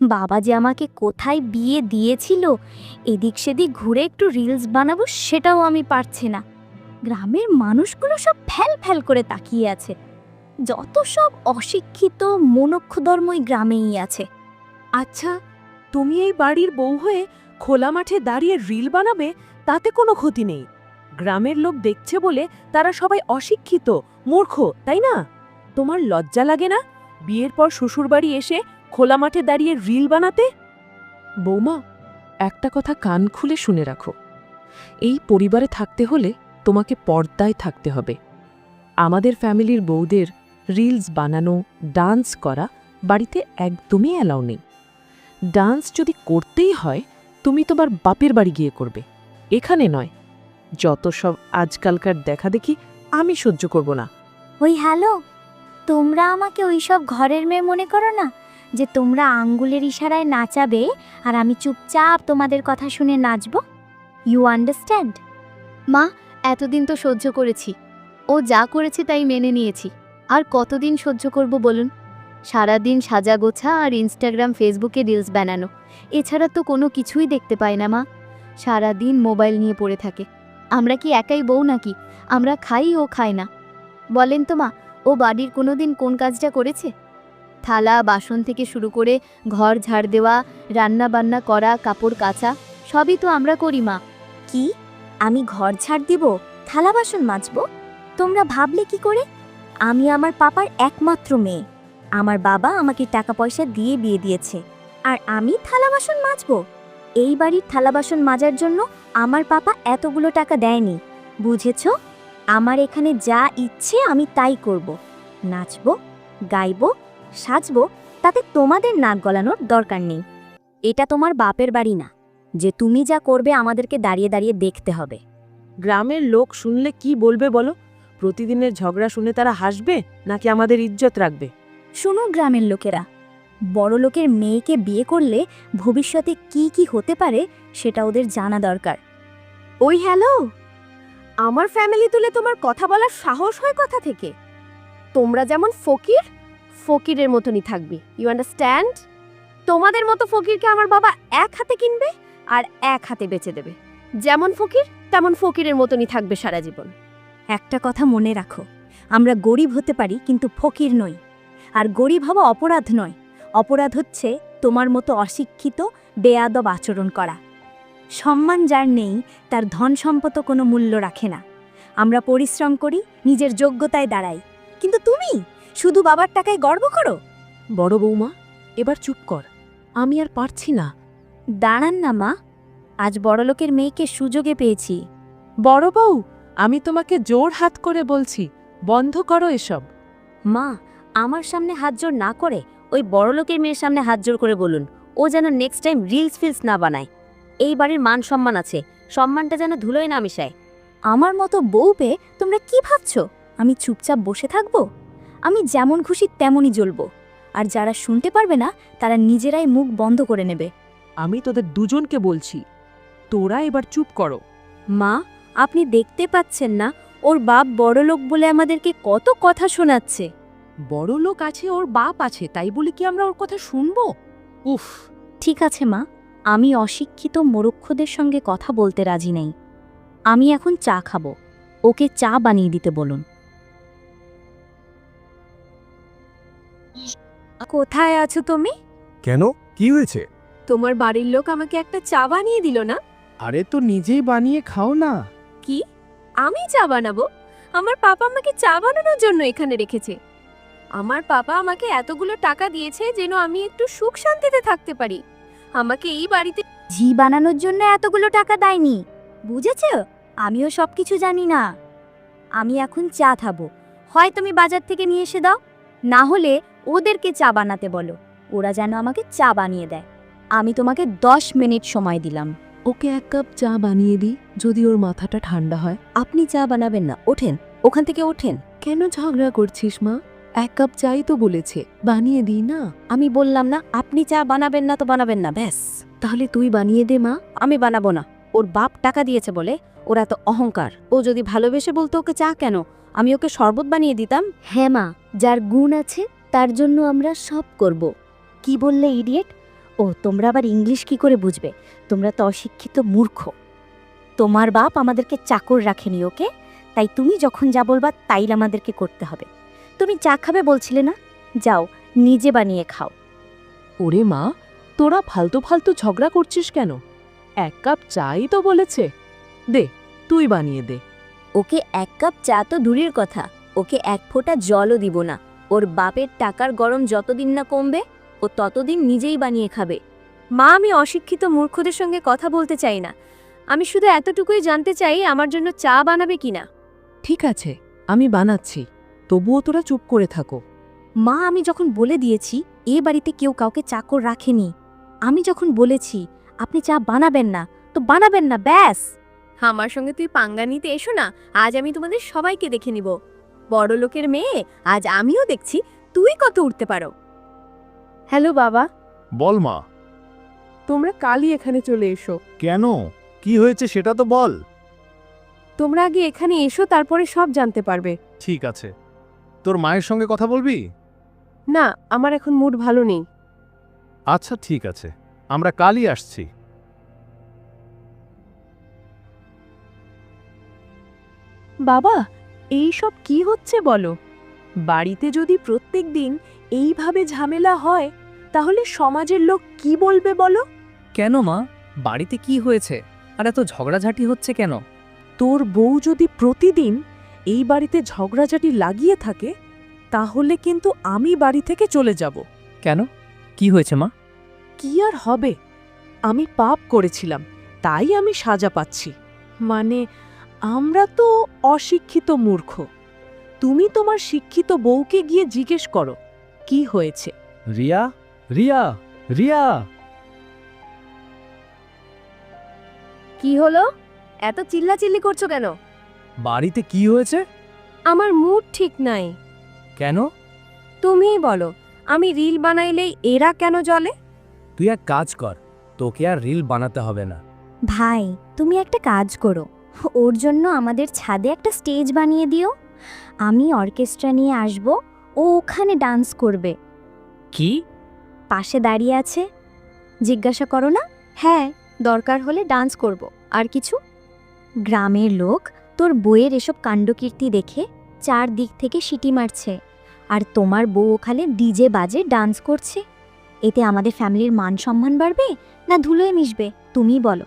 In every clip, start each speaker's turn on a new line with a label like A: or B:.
A: বাবা যে আমাকে কোথায় বিয়ে দিয়েছিল, এদিক সেদিক ঘুরে একটু রিলস বানাবো সেটাও আমি পারছি না। গ্রামের মানুষগুলো সব ফ্যাল ফ্যাল করে তাকিয়ে আছে। যত সব অশিক্ষিত, মনক্ষধর্মই গ্রামেই আছে।
B: আচ্ছা তুমি এই বাড়ির বউ হয়ে খোলা মাঠে দাঁড়িয়ে রিল বানাবে, তাতে কোনো ক্ষতি নেই। গ্রামের লোক দেখছে বলে তারা সবাই অশিক্ষিত, মূর্খ, তাই না? তোমার লজ্জা লাগে না? বিয়ের পর শ্বশুরবাড়ি এসে খোলা মাঠে দাঁড়িয়ে রিল বানাতে? বৌমা, একটা কথা কান খুলে শুনে রাখো। এই পরিবারে থাকতে হলে তোমাকে পর্দায় থাকতে হবে। আমাদের ফ্যামিলির বউদের রিলস বানানো, ডান্স করা বাড়িতে একদমই অ্যালাউ নেই। ডান্স যদি করতেই হয়, তুমি তোমার বাপের বাড়ি গিয়ে করবে। এখানে নয়। যত সব আজকালকার দেখা দেখি, আমি সহ্য করব না।
A: ওই হ্যালো, তোমরা আমাকে ওইসব ঘরের মেয়ে মনে করো না? যে তোমরা আঙ্গুলের ইশারায় নাচাবে আর আমি চুপচাপ তোমাদের কথা শুনে নাচব। ইউ আন্ডারস্ট্যান্ড
C: মা, এতদিন তো সহ্য করেছি। ও যা করেছে তাই মেনে নিয়েছি। আর কতদিন সহ্য করব বলুন? সারাদিন সাজা গোছা আর ইনস্টাগ্রাম ফেসবুকে রিলস বানানো। এছাড়া তো কোনো কিছুই দেখতে পাই না মা। সারাদিন মোবাইল নিয়ে পড়ে থাকে। আমরা কি একাই বউ নাকি? আমরা খাই ও খাই না। বলেন তো মা, ও বাড়ির কোনো দিন কোন কাজটা করেছে? থালা, বাসন থেকে শুরু করে ঘর ঝাড় দেওয়া রান্না বান্না করা, কাপড় কাচা, সবই তো আমরা করি, মা।
A: কি? আমি ঘর ঝাড় দিব, থালা, বাসন মাজবো? তোমরা ভাবলে কি করে? আমি আমার পাপার একমাত্র মেয়ে। আমার বাবা আমাকে টাকা পয়সা দিয়ে বিয়ে দিয়েছে। আর আমি থালা, বাসন মাজবো? এই বাড়ির থালা, বাসন মাজার জন্য আমার পাপা এতগুলো টাকা দেয়নি, বুঝেছ? আমার এখানে যা ইচ্ছে আমি তাই করব। নাচবো, গাইবো সাজবো তাতে তোমাদের নাক গলানোর দরকার নেই। এটা তোমার বাপের বাড়ি না যে তুমি যা করবে আমাদেরকে দাঁড়িয়ে দাঁড়িয়ে দেখতে হবে।
B: গ্রামের লোক শুনলে কি বলবে বলো? প্রতিদিনের ঝগড়া শুনে তারা হাসবে নাকি আমাদের ইজ্জত রাখবে?
A: শুনো গ্রামের লোকেরা বড় লোকের মেয়েকে বিয়ে করলে ভবিষ্যতে কি কি হতে পারে সেটা ওদের জানা দরকার।
B: ওই হ্যালো আমার ফ্যামিলি তুলে তোমার কথা বলার সাহস হয় কথা থেকে? তোমরা যেমন ফকির ফকিরের মতনই থাকবে। ইউ আন্ডারস্ট্যান্ড তোমাদের মতো ফকিরকে আমার বাবা এক হাতে কিনবে আর এক হাতে বেচে দেবে। যেমন ফকির, তেমন ফকিরের মতনই থাকবে সারা জীবন।
A: একটা কথা মনে রাখো, আমরা গরিব হতে পারি কিন্তু ফকির নই। আর গরিব হওয়া অপরাধ নয়। অপরাধ হচ্ছে তোমার মতো অশিক্ষিত, বেয়াদব আচরণ করা। সম্মান যার নেই, তার ধন সম্পদ কোনো মূল্য রাখে না। আমরা পরিশ্রম করি, নিজের যোগ্যতায় দাঁড়াই। কিন্তু তুমি? শুধু বাবার টাকায় গর্ব করো?
B: বড় বৌমা এবার চুপ কর। আমি আর পারছি না।
A: দাঁড়ান না মা। আজ বড়লোকের মেয়েকে সুযোগে পেয়েছি।
B: বড় বউ আমি তোমাকে জোর হাত করে বলছি বন্ধ করো এসব।
A: মা আমার সামনে হাত জোর না করে ওই বড়লোকের মেয়ের সামনে হাত জোর করে বলুন। ও যেন নেক্সট টাইম রিলস ফিলস না বানায়। এই বাড়ির মান সম্মান আছে। সম্মানটা যেন ধুলোয় না মিশায়। আমার মতো বউ পেয়ে তোমরা কি ভাবছ? আমি চুপচাপ বসে থাকব? আমি যেমন খুশি তেমনই জ্বলব। আর যারা শুনতে পারবে না তারা নিজেরাই মুখ বন্ধ করে নেবে।
B: আমি তোদের দুজনকে বলছি তোরা এবার চুপ করো।
A: মা আপনি দেখতে পাচ্ছেন না ওর বাপ বড়লোক বলে আমাদেরকে কত কথা শোনাচ্ছে।
B: বড় লোক আছে ওর বাপ আছে তাই বলে কি আমরা ওর কথা শুনব? উফ।
A: ঠিক আছে মা আমি অশিক্ষিত মরুক্ষদের সঙ্গে কথা বলতে রাজি নেই। আমি এখন চা খাব ওকে চা বানিয়ে দিতে বলুন। কোথায় আছো তুমি?
D: কেন? কি হয়েছে?
B: তোমার বাড়ির লোক আমাকে একটা চা বানিয়ে দিল না?
D: আরে তো নিজেই বানিয়ে খাও না।
B: কি? আমি চা বানাবো? আমার পাপা আমাকে চা বানানোর জন্য এখানে রেখেছে। আমার পাপা আমাকে এতগুলো টাকা দিয়েছে যেন আমি একটু সুখ শান্তিতে থাকতে পারি। আমাকে এই বাড়িতে
A: ঝি বানানোর জন্য এতগুলো টাকা দেয়নি। বুঝেছ? আমিও সব কিছু জানি না। আমি এখন চা খাব। হয় তুমি বাজার থেকে নিয়ে এসে দাও। না হলে ওদেরকে চা বানাতে বলো। ওরা যেন আমাকে চা বানিয়ে দেয়। আমি তোমাকে দশ মিনিট সময় দিলাম।
B: ওকে এক কাপ চা বানিয়ে দিই যদি ওর মাথাটা ঠান্ডা হয়।
A: আপনি চা বানাবেন না। ওঠেন। ওখান থেকে ওঠেন।
B: কেন ঝগড়া করছিস মা? এক কাপ চাই তো বলেছে। বানিয়ে দিই না।
A: আমি বললাম না আপনি চা বানাবেন না তো বানাবেন না ব্যাস।
B: তাহলে তুই বানিয়ে দে মা।
A: আমি বানাবো না। ওর বাপ টাকা দিয়েছে বলে ওরা তো অহংকার। ও যদি ভালোবেসে বলতো ওকে চা কেন? আমি ওকে শরবত বানিয়ে দিতাম। হ্যাঁ মা যার গুণ আছে তার জন্য আমরা সব করব। কি বললে ইডিয়েট? ও তোমরা আবার ইংলিশ কি করে বুঝবে? তোমরা তো অশিক্ষিত মূর্খ। তোমার বাপ আমাদেরকে চাকর রাখেনি ওকে? তাই তুমি যখন যা বলবা তাই আমাদেরকে করতে হবে। তুমি চা খাবে বলছিলে না? যাও নিজে বানিয়ে খাও।
B: ওরে মা তোরা ফালতু ফালতু ঝগড়া করছিস কেন? এক কাপ চাই তো বলেছে। দে তুই বানিয়ে দে।
A: ওকে এক কাপ চা তো দূরের কথা। ওকে এক ফোঁটা জলও দিব না। ওর বাপের টাকার গরম যতদিন না কমবে ও ততদিন নিজেই বানিয়ে খাবে। মা আমি অশিক্ষিত মূর্খদের সঙ্গে কথা বলতে চাই না। আমি শুধু এতটুকুই জানতে চাই আমার জন্য চা বানাবে কিনা
B: ঠিক আছে আমি বানাচ্ছি। তবুও তোরা চুপ করে থাকো।
A: মা আমি যখন বলে দিয়েছি এ বাড়িতে কেউ কাউকে চাকর রাখেনি। আমি যখন বলেছি আপনি চা বানাবেন না তো বানাবেন না ব্যাস। আমার সঙ্গে তুই পাঙ্গা নিতে এসো না আজ আমি তোমাদের সবাইকে দেখে নিব। বড় লোকের মেয়ে আজ আমিও দেখছি তুই কত উঠতে পারো।
B: হ্যালো বাবা।
E: বল মা।
B: তোমরা কালই এখানে চলে এসো।
E: কেন? কি হয়েছে সেটা তো বল।
B: তোমরা আগে এখানে এসো তারপরে সব জানতে পারবে।
E: ঠিক আছে। তোর মায়ের সঙ্গে কথা বলবি?
B: না আমার এখন মুড ভালো নেই।
E: আচ্ছা ঠিক আছে। আমরা কালই আসছি।
B: বাবা এই সব কি হচ্ছে বলো? বাড়িতে যদি প্রত্যেক দিন এইভাবে ঝামেলা হয় তাহলে সমাজের লোক কি বলবে বলো?
F: কেন মা? বাড়িতে কি হয়েছে? আর এত ঝগড়াঝাটি হচ্ছে কেন?
B: তোর বউ যদি প্রতিদিন এই বাড়িতে ঝগড়াঝাটি লাগিয়ে থাকে তাহলে কিন্তু আমি বাড়ি থেকে চলে যাব।
F: কেন? কি হয়েছে মা?
B: কি আর হবে? আমি পাপ করেছিলাম তাই আমি সাজা পাচ্ছি। মানে আমরা তো অশিক্ষিত মূর্খ। তুমি তোমার শিক্ষিত বউকে গিয়ে জিজ্ঞেস করো কি হয়েছে?
D: রিয়া রিয়া রিয়া!
A: কি হলো? এত চিল্লাচিল্লি করছ কেন?
D: বাড়িতে কি হয়েছে?
A: আমার মুড ঠিক নাই।
D: কেন?
A: তুমিই বলো আমি রিল বানাইলেই এরা কেন জলে
D: তুই এক কাজ কর তোকে আর রিল বানাতে হবে না।
A: ভাই তুমি একটা কাজ করো। ওর জন্য আমাদের ছাদে একটা স্টেজ বানিয়ে দিও। আমি অর্কেস্ট্রা নিয়ে আসব ও ওখানে ডান্স করবে।
F: কি?
A: পাশে দাঁড়িয়ে আছে। জিজ্ঞাসা করো না। হ্যাঁ দরকার হলে ডান্স করব। আর কিছু? গ্রামের লোক তোর বইয়ের এসব কাণ্ডকীর্তি দেখে চারদিক থেকে সিটি মারছে। আর তোমার বউ ওখানে ডিজে বাজে ডান্স করছে। এতে আমাদের ফ্যামিলির মান সম্মান বাড়বে না ধুলোয় মিশবে? তুমি বলো।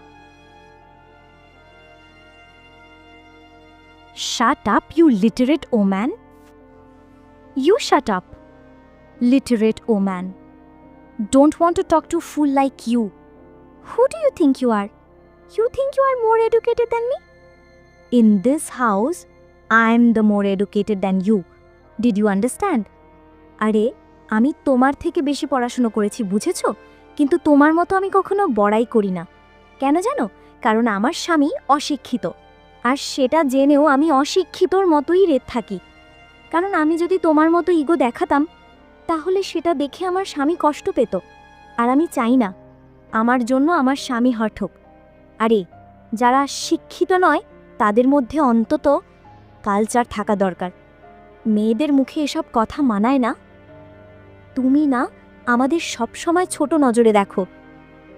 A: Shut up, you literate oman. You shut up, literate oman. Don't want to talk to fool like you. Who do you think you are? You think you are more educated than me? In this house, I'm the more educated than you. Did you understand? আরে আমি তোমার থেকে বেশি পড়াশুনো করেছি বুঝেছ কিন্তু তোমার মতো আমি কখনো বড়াই করি না কেন জানো কারণ আমার স্বামী অশিক্ষিত আর সেটা জেনেও আমি অশিক্ষিতর মতোই রেত থাকি। কারণ আমি যদি তোমার মতো ইগো দেখাতাম, তাহলে সেটা দেখে আমার স্বামী কষ্ট পেত। আর আমি চাই না, আমার জন্য আমার স্বামী হট হোক। আরে, যারা শিক্ষিত নয়, তাদের মধ্যে অন্তত কালচার থাকা দরকার। মেয়েদের মুখে এসব কথা মানায় না। তুমি না আমাদের সব সময় ছোট নজরে দেখো।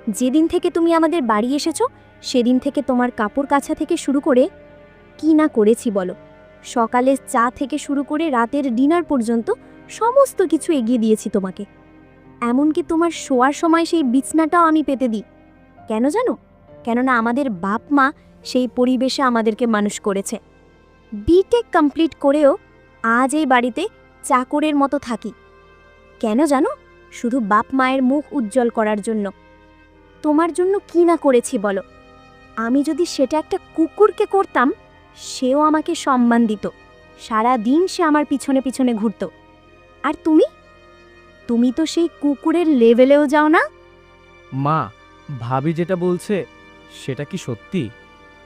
A: যেদিন থেকে তুমি আমাদের বাড়ি এসেছ সেদিন থেকে তোমার কাপড় কাছা থেকে শুরু করে, কি না করেছি বলো? সকালে চা থেকে শুরু করে রাতের ডিনার পর্যন্ত সমস্ত কিছু এগিয়ে দিয়েছি তোমাকে। এমনকি তোমার শোয়ার সময় সেই বিছনাটাও আমি পেতে দিই। কেন জানো? কেননা আমাদের বাপ মা সেই পরিবেশে আমাদেরকে মানুষ করেছে। বিটেক কমপ্লিট করেও আজ এই বাড়িতে চাকরের মতো থাকি। কেন জানো? শুধু বাপ মায়ের মুখ উজ্জ্বল করার জন্য। তোমার জন্য কি না করেছি বলো? আমি যদি সেটা একটা কুকুরকে করতাম সেও আমাকে সম্মান দিত। সারা দিন সে আমার পিছনে পিছনে ঘুরত। আর তুমি? তুমি তো সেই কুকুরের লেভেলেও যাও না?
D: মা ভাবি যেটা বলছে সেটা কি সত্যি?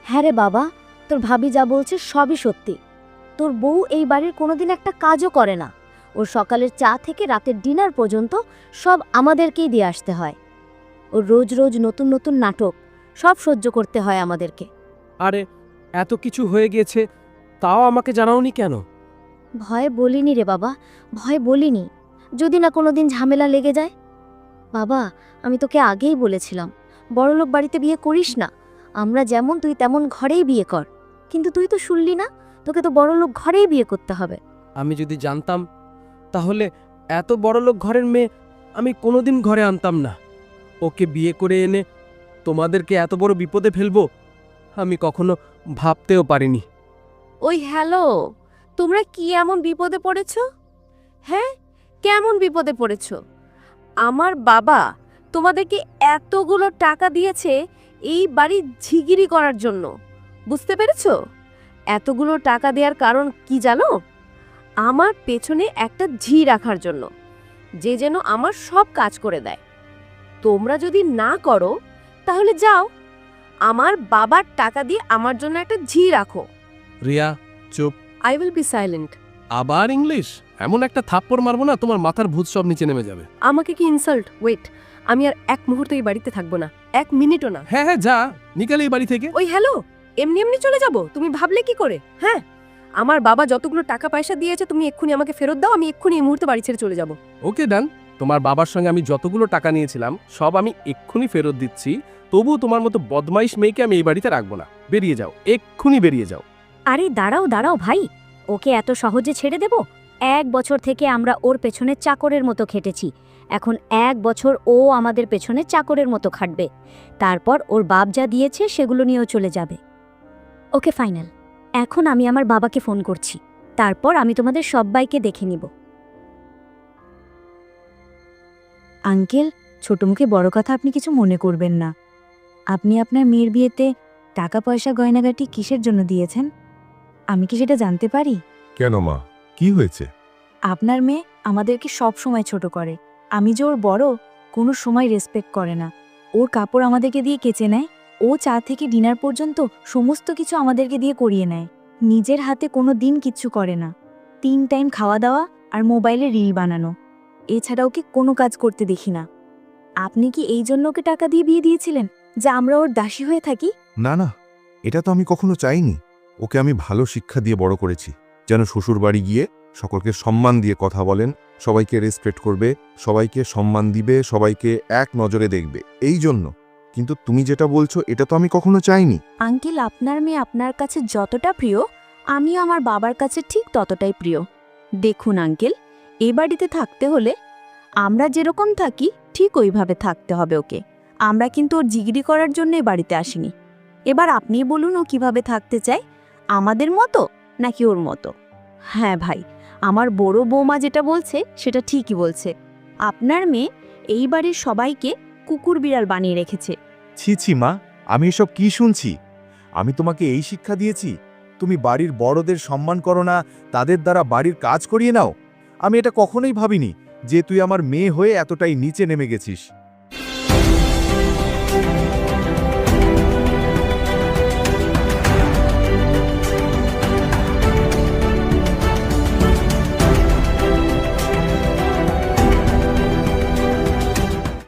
A: হ্যাঁ রে বাবা তোর ভাবি যা বলছে সবই সত্যি। তোর বউ এই বাড়ির কোনোদিন একটা কাজও করে না। ওর সকালের চা থেকে রাতের ডিনার পর্যন্ত সব আমাদেরকেই দিয়ে আসতে হয়। ও রোজ রোজ নতুন নতুন নাটক সব সহ্য করতে হয় আমাদেরকে।
D: আরে এত কিছু হয়ে গিয়েছে তাও আমাকে জানাওনি কেন?
A: ভয় বলিনি রে বাবা ভয় বলিনি। যদি না কোনোদিন ঝামেলা লেগে যায়? বাবা আমি তোকে আগেই বলেছিলাম বড়লোক বাড়িতে বিয়ে করিস না। আমরা যেমন তুই তেমন ঘরেই বিয়ে কর। কিন্তু তুই তো শুনলি না তোকে তো বড়লোক ঘরেই বিয়ে করতে হবে।
D: আমি যদি জানতাম তাহলে এত বড় লোক ঘরের মেয়ে আমি কোনোদিন ঘরে আনতাম না। ওকে বিয়ে করে এনে তোমাদেরকে এত বড় বিপদে ফেলব, আমি কখনো ভাবতেও পারিনি।
G: ওই হ্যালো, তোমরা কি এমন বিপদে পড়েছ? হ্যাঁ কেমন বিপদে পড়েছ? আমার বাবা তোমাদেরকে এতগুলো টাকা দিয়েছে এই বাড়ি ঝিগিরি করার জন্য, বুঝতে পেরেছ? এতগুলো টাকা দেওয়ার কারণ কি জানো? আমার পেছনে একটা ঝি রাখার জন্য, যে যেন আমার সব কাজ করে দেয়। তোমরা যদি না করো তাহলে যাও। আমার বাবার টাকা দিয়ে আমার জন্য একটা ঝি রাখো।
E: রিয়া চুপ।
G: আই উইল বি সাইলেন্ট
E: আবার ইংলিশ? এমন একটা থাপ্পড় মারবো না তোমার মাথার ভূত সব নিচে নেমে যাবে।
G: আমাকে কি ইনসাল্ট ওয়েট আমি আর এক মুহূর্ত এই বাড়িতে থাকব না। এক মিনিটও না।
E: হ্যাঁ হ্যাঁ যা। নিকালে এই বাড়ি থেকে।
G: ওই হ্যালো এমনি এমনি চলে যাব? তুমি ভাবলে কি করে? হ্যাঁ আমার বাবা যতগুলো টাকা পয়সা দিয়েছে তুমি এক্ষুনি আমাকে ফেরত দাও আমি এক্ষুনি এই মুহূর্তে বাড়ি ছেড়ে চলে যাব।
E: ওকে ডান তোমার বাবার সঙ্গে আমি যতগুলো টাকা নিয়েছিলাম, সব আমি এক্ষুনি ফেরত দিচ্ছি। তবুও তোমার মতো বদমাইশ মেয়েকে আমি এই বাড়িতে রাখব না। বেরিয়ে যাও, এক্ষুনি বেরিয়ে যাও।
A: আরে দাঁড়াও দাঁড়াও ভাই। ওকে এত সহজে ছেড়ে দেব? এক বছর থেকে আমরা ওর পেছনে চাকরের মতো খেটেছি। এখন এক বছর ও আমাদের পেছনে চাকরের মতো খাটবে। তারপর ওর বাপ যা দিয়েছে সেগুলো নিয়েও চলে যাবে। Okay final. এখন আমি আমার বাবাকে ফোন করছি। তারপর আমি তোমাদের সবাইকে দেখে নিব। আঙ্কেল ছোট মুখে বড় কথা আপনি কিছু মনে করবেন না। আপনি আপনার মেয়ের বিয়েতে টাকা পয়সা গয়নাগাটি কিসের জন্য দিয়েছেন? আমি কি সেটা জানতে পারি?
H: কেন মা? কি হয়েছে?
A: আপনার মেয়ে আমাদেরকে সব সময় ছোট করে। আমি যে ওর বড় কোনো সময় রেসপেক্ট করে না। ওর কাপড় আমাদেরকে দিয়ে কেচে নেয়। ও চা থেকে ডিনার পর্যন্ত সমস্ত কিছু আমাদেরকে দিয়ে করিয়ে নেয়। নিজের হাতে কোনো দিন কিচ্ছু করে না। তিন টাইম খাওয়া দাওয়া আর মোবাইলে রিল বানানো। এছাড়া ওকে কোনো কাজ করতে দেখি না। আপনি কি এই জন্য ওকে টাকা দিয়ে বিয়ে দিয়েছিলেন যে আমরা ওর দাসী হয়ে থাকি?
H: না না এটা তো আমি কখনো চাইনি। ওকে আমি ভালো শিক্ষা দিয়ে বড় করেছি। যেন শ্বশুর বাড়ি গিয়ে সকলকে সম্মান দিয়ে কথা বলেন সবাইকে রেসপেক্ট করবে সবাইকে সম্মান দিবে সবাইকে এক নজরে দেখবে। এই জন্য। কিন্তু তুমি যেটা বলছো এটা তো আমি কখনো চাইনি।
A: আঙ্কেল আপনার মেয়ে আপনার কাছে যতটা প্রিয় আমিও আমার বাবার কাছে ঠিক ততটাই প্রিয়। দেখুন আঙ্কেল এ বাড়িতে থাকতে হলে আমরা যেরকম থাকি, ঠিক ওইভাবে থাকতে হবে ওকে। আমরা কিন্তু ওর জিগিরি করার জন্য এ বাড়িতে আসিনি। এবার আপনি বলুন ও কীভাবে থাকতে চায়? আমাদের মতো নাকি ওর মতো? হ্যাঁ ভাই, আমার বড় বৌমা যেটা বলছে, সেটা ঠিকই বলছে। আপনার মেয়ে এই বাড়ির সবাইকে কুকুর বিড়াল বানিয়ে রেখেছে।
I: ছি মা, আমি এসব কি শুনছি? আমি তোমাকে এই শিক্ষা দিয়েছি, তুমি বাড়ির বড়দের সম্মান করো না, তাদের দ্বারা বাড়ির কাজ করিয়ে নাও। আমি এটা কখনোই ভাবিনি যে তুই আমার মেয়ে হয়ে এতটাই নিচে নেমে গেছিস।